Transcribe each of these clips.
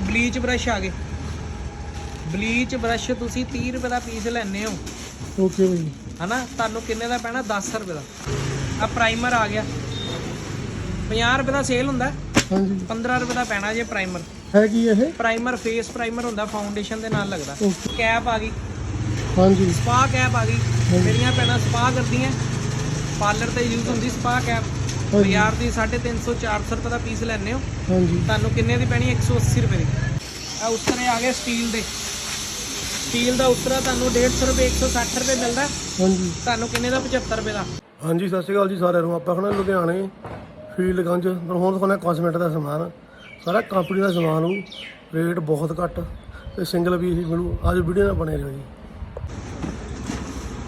Bleach brush ਆ ਗਏ। Bleach brush ਤੁਸੀਂ 30 ਰੁਪਏ ਦਾ ਪੀਸ ਲੈਣੇ ਹੋ। ਓਕੇ ਭਾਈ ਹਨਾ? ਤੁਹਾਨੂੰ ਕਿੰਨੇ ਦਾ ਪੈਣਾ? 10 ਰੁਪਏ ਦਾ। ਆ ਪ੍ਰਾਈਮਰ ਆ ਗਿਆ। 50 ਰੁਪਏ ਦਾ ਸੇਲ ਹੁੰਦਾ। ਹਾਂਜੀ। 15 ਰੁਪਏ ਦਾ ਪੈਣਾ ਜੇ ਪ੍ਰਾਈਮਰ। ਹੈ ਕੀ ਇਹ? ਪ੍ਰਾਈਮਰ ਫੇਸ ਪ੍ਰਾਈਮਰ ਹੁੰਦਾ ਫਾਊਂਡੇਸ਼ਨ ਦੇ ਨਾਲ ਲੱਗਦਾ। ਕੈਪ ਆ ਗਈ। ਹਾਂਜੀ। ਸਪਾ ਕੈਪ ਆ ਗਈ। ਮੇਰੀਆਂ ਭੈਣਾਂ ਸਪਾ ਕਰਦੀਆਂ। ਪਾਰਲਰ ਤੇ ਯੂਜ਼ ਹੁੰਦੀ ਸਪਾ ਕੈਪ। ਬਾਜ਼ਾਰ ਦੀ 350 400 ਰੁਪਏ ਦਾ ਪੀਸ ਲੈਣੇ ਹੋ। ਹਾਂਜੀ। ਤੁਹਾਨੂੰ ਕਿੰਨੇ ਦੀ ਪੈਣੀ? 180 ਰੁਪਏ ਦੀ। ਆ ਉਤਰੇ ਆ ਗਏ ਸਟੀਲ ਦੇ। ਸਟੀਲ ਦਾ ਉਤਰਾ ਤੁਹਾਨੂੰ 150 ਰੁਪਏ 160 ਰੁਪਏ ਮਿਲਦਾ। ਹਾਂਜੀ। ਤੁਹਾਨੂੰ ਕਿੰਨੇ ਦਾ? 75 ਰੁਪਏ ਦਾ। ਹਾਂਜੀ ਸਤਿ ਸ਼੍ਰੀ ਅਕਾਲ ਜੀ ਸਾਰਿਆਂ ਨੂੰ। ਆਪਾਂ ਖਣਾ ਲੁਧਿਆਣੇ ਫੀਲਡਗੰਜ। ਹੁਣ ਦਿਖਾਉਣਾ ਕਾਸਮੈਟਿਕ ਦਾ ਸਮਾਨ। ਸਾਰਾ ਕੰਪਨੀ ਦਾ ਸਮਾਨ ਨੂੰ ਰੇਟ ਬਹੁਤ ਘੱਟ। ਤੇ ਸਿੰਗਲ ਹੀ ਮਿਲੂ। ਅੱਜ ਵੀਡੀਓ ਨਾਲ ਬਣੇ ਰਹੋ ਜੀ।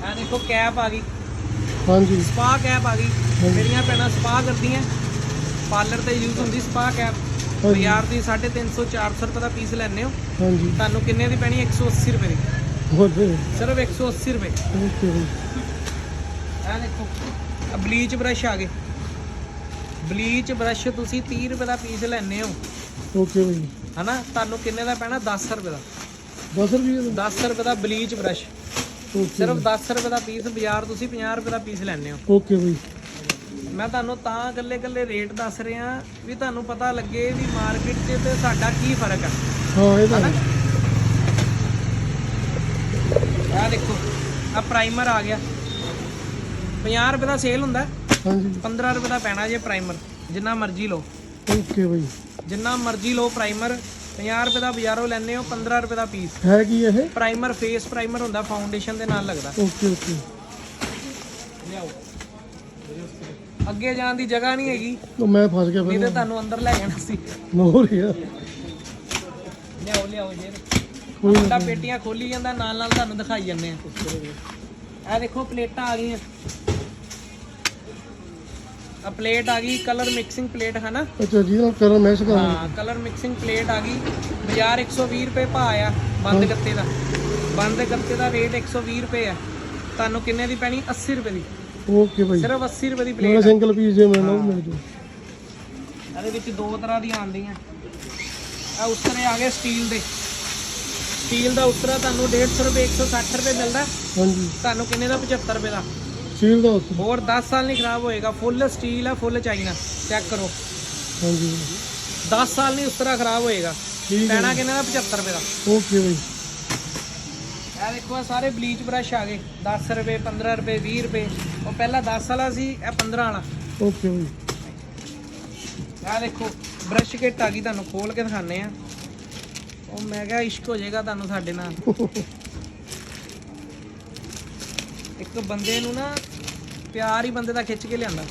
ਆ ਦੇਖੋ ਕੈਪ ਆ ਗਈ। ਹਾਂਜੀ। ਸਪਾ ਕੈਪ ਆ ਗਈ। ਮੇਰੀਆਂ ਭੈਣਾਂ ਸਪਾ ਕਰਦੀਆਂ। ਪਾਰਲਰ ਤੇ ਯੂਜ਼ ਹੁੰਦੀ ਸਪਾ ਕੈਪ। ਬਾਜ਼ਾਰ ਦੀ 350 400 ਰੁਪਏ ਦਾ ਪੀਸ ਲੈਣੇ ਹੋ। ਹਾਂਜੀ। ਤੁਹਾਨੂੰ ਕਿੰਨੇ ਦੀ ਪੈਣੀ? 180 ਰੁਪਏ ਦੀ। ਓਕੇ ਸਿਰਫ 180 ਰੁਪਏ। ਆ ਦੇਖੋ। ਆ ਬਲੀਚ ਬ੍ਰਸ਼ ਆ ਗਏ। ਬਲੀਚ ਬ੍ਰਸ਼ ਤੁਸੀਂ 30 ਰੁਪਏ ਦਾ ਪੀਸ ਲੈਣੇ ਹੋ। ਓਕੇ ਭਾਈ ਹਨਾ? ਤੁਹਾਨੂੰ ਕਿੰਨੇ ਦਾ ਪੈਣਾ? 10 ਰੁਪਏ ਦਾ। 10 ਰੁਪਏ ਦਾ। 10 ਰੁਪਏ ਦਾ ਬਲੀਚ ਬ੍ਰਸ਼ ਸਿਰਫ 10 ਰੁਪਏ ਦਾ ਪੀਸ ਬਾਜ਼ਾਰ ਤੁਸੀਂ 50 ਰੁਪਏ ਦਾ ਪੀਸ ਲੈਣੇ ਹੋ। ਓਕੇ ਭਾਈ ਮੈਂ ਤੁਹਾਨੂੰ ਤਾਂ ਇਕੱਲੇ ਇਕੱਲੇ ਰੇਟ ਦੱਸ ਰਿਹਾ ਵੀ ਤੁਹਾਨੂੰ ਪਤਾ ਲੱਗੇ ਵੀ ਮਾਰਕੀਟ 'ਚ ਤੇ ਸਾਡਾ ਕੀ ਫ਼ਰਕ ਆ। ਹਾਂ ਇਹ ਤਾਂ ਹੈ। ਆ ਦੇਖੋ ਆ ਪ੍ਰਾਈਮਰ ਆ ਗਿਆ। 50 ਰੁਪਏ ਦਾ ਸੇਲ ਹੁੰਦਾ। ਹਾਂਜੀ। 15 ਰੁਪਏ ਦਾ ਪੈਣਾ ਜੇ ਪ੍ਰਾਈਮਰ ਜਿੰਨਾ ਮਰਜ਼ੀ ਲਓ। ਓਕੇ ਭਾਈ ਜਿੰਨਾ ਮਰਜ਼ੀ ਲਓ ਪ੍ਰਾਈਮਰ 50 ਰੁਪਏ ਦਾ ਬਾਜ਼ਾਰੋਂ ਲੈਣੇ ਹੋ 15 ਰੁਪਏ ਦਾ ਪੀਸ ਹੈ ਕੀ ਇਹ? ਪ੍ਰਾਈਮਰ ਫੇਸ ਪ੍ਰਾਈਮਰ ਹੁੰਦਾ ਫਾਊਂਡੇਸ਼ਨ ਦੇ ਨਾਲ ਲੱਗਦਾ। ਓਕੇ ਓਕੇ ਲਿਆਓ। ਅੱਗੇ ਜਾਣ ਦੀ ਜਗ੍ਹਾ ਨਹੀਂ ਹੈਗੀ। ਉਹ ਮੈਂ ਫਸ ਗਿਆ ਨਹੀਂ ਫਿਰ ਤੇ ਤੁਹਾਨੂੰ ਅੰਦਰ ਲੈ ਜਾਣਾ ਸੀ। ਨੋ ਰਿਹਾ ਲਿਆਓ ਲਿਆਓ ਜੇ। ਕੋਈ ਨਾ ਮੁੰਡਾ ਪੇਟੀਆਂ ਖੋਲੀ ਜਾਂਦਾ ਨਾਲ ਨਾਲ ਤੁਹਾਨੂੰ ਦਿਖਾਈ ਜਾਂਦੇ ਆ। ਇਹ ਦੇਖੋ ਪਲੇਟਾਂ ਆ ਗਈਆਂ। ਆ ਪਲੇਟ ਆ ਗਈ ਕਲਰ ਮਿਕਸਿੰਗ ਪਲੇਟ ਹੈ ਨਾ ਅੱਛਾ ਜੀ ਨਾਲ ਕਰਨ ਮੈਸ਼ ਕਰ ਹਾਂ ਕਲਰ ਮਿਕਸਿੰਗ ਪਲੇਟ ਆ ਗਈ। ਬਾਜ਼ਾਰ 120 ਰੁਪਏ ਭਾ ਆ ਬੰਦ ਗੱਤੇ ਦਾ। ਬੰਦ ਗੱਤੇ ਦਾ ਰੇਟ 120 ਰੁਪਏ ਆ। ਤੁਹਾਨੂੰ ਕਿੰਨੇ ਦੀ ਪੈਣੀ? 80 ਰੁਪਏ ਦੀ। ਓਕੇ ਭਾਈ। ਸਿਰਫ 80 ਰੁਪਏ ਦੀ ਮੇਰਾ ਪਲੇਟ ਸਿੰਗਲ ਪੀਸ ਜੇ ਮਿਲਣਾ ਉਹ ਮਿਲ ਜੂ। ਇਹਦੇ ਵਿੱਚ ਦੋ ਤਰ੍ਹਾਂ ਦੀਆਂ ਆਉਂਦੀਆਂ। ਆ ਉਤਰੇ ਆ ਗਏ ਸਟੀਲ ਦੇ। ਸਟੀਲ ਦਾ ਉਤਰਾ ਤੁਹਾਨੂੰ 150 ਰੁਪਏ 160 ਰੁਪਏ ਮਿਲਦਾ। ਹਾਂਜੀ। ਤੁਹਾਨੂੰ ਕਿੰਨੇ ਦਾ? 75 ਰੁਪਏ ਦਾ। ਸੀਲ ਦਾ ਉੱਤੇ ਹੋਰ 10 ਸਾਲ ਨਹੀਂ ਖਰਾਬ ਹੋਏਗਾ। ਫੁੱਲ ਸਟੀਲ ਆ ਫੁੱਲ ਚਾਈਨਾ। ਚੈੱਕ ਕਰੋ। ਹਾਂਜੀ। 10 ਸਾਲ ਨਹੀਂ ਉਤਰਾ ਖਰਾਬ ਹੋਏਗਾ। ਠੀਕ ਹੈ ਪੈਣਾ ਕਿੰਨੇ ਦਾ? 75 ਰੁਪਏ ਦਾ। ਓਕੇ ਭਾਈ। ਇਹ ਦੇਖੋ ਆਹ ਸਾਰੇ ਬਲੀਚ ਬ੍ਰਸ਼ ਆ ਗਏ। 10 ਰੁਪਏ 15 ਰੁਪਏ 20 ਰੁਪਏ। ਉਹ ਪਹਿਲਾਂ 10 ਵਾਲਾ ਸੀ ਇਹ 15 ਵਾਲਾ। ਓਕੇ ਇਹ ਦੇਖੋ ਬ੍ਰਸ਼ ਕਿੱਟ ਆ ਗਈ ਤੁਹਾਨੂੰ ਖੋਲ ਕੇ ਦਿਖਾਣੇ ਆ ਉਹ ਮੈਂ ਕਿਹਾ ਇਸ਼ਕ ਹੋ ਜਾਏਗਾ ਤੁਹਾਨੂੰ ਸਾਡੇ ਨਾਲ। ਇੱਕ ਬੰਦੇ ਨੂੰ ਨਾ ਪਿਆਰ ਹੀ ਬੰਦੇ ਦਾ ਖਿੱਚ ਕੇ ਲਿਆਂਦਾ।